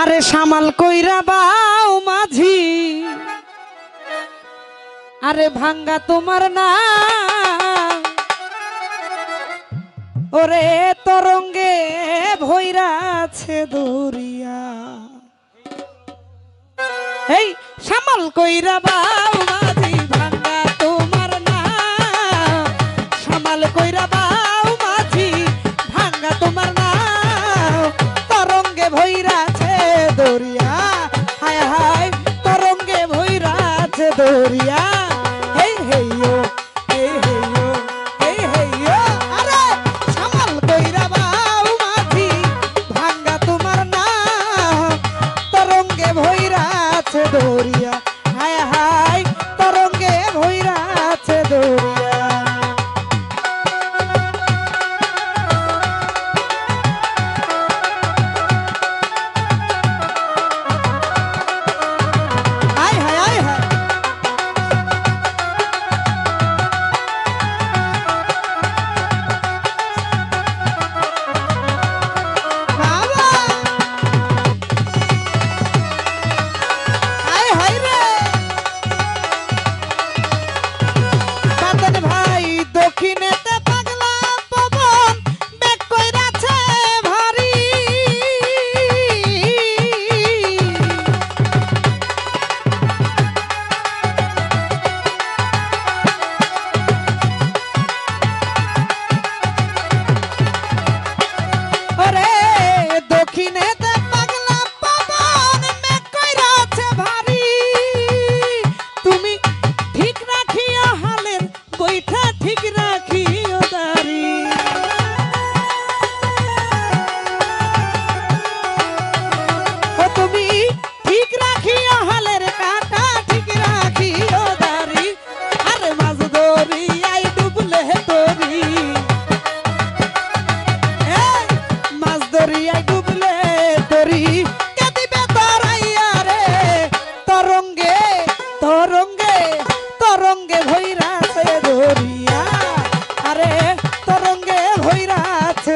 আরে সামাল কইরা বাউ মাঝি। আরে ভাঙ্গা তোমার না। ওরে তরঙ্গে ভৈরাছে দরিয়া এই সামাল কইরা বাউ Maria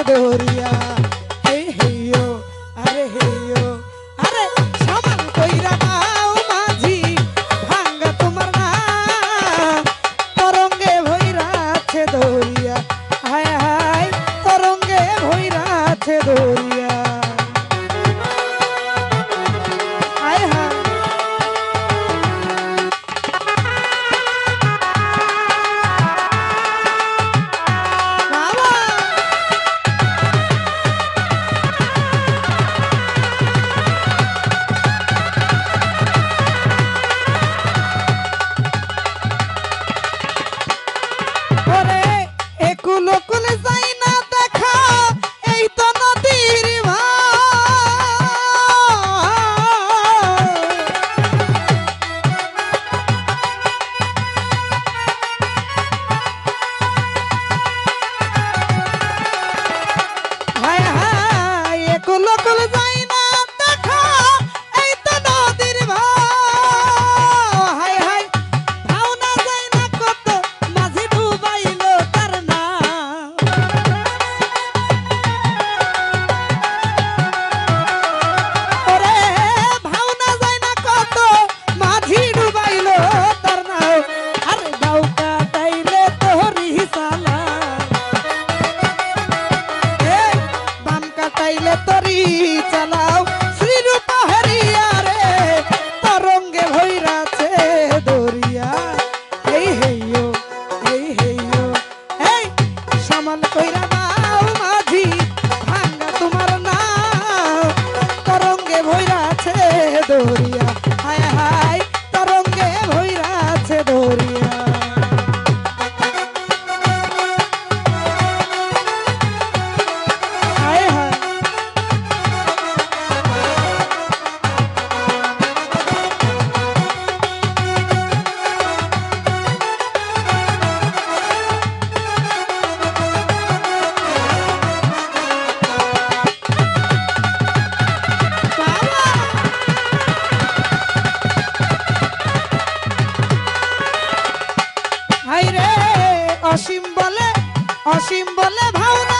দেহরিয়া আছে দরিয়া হায় হায় অসীম বলে অসীম বলে ভাওনা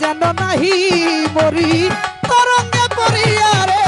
যেন নাহি মরি তরঙ্গে পড়িয়া রে।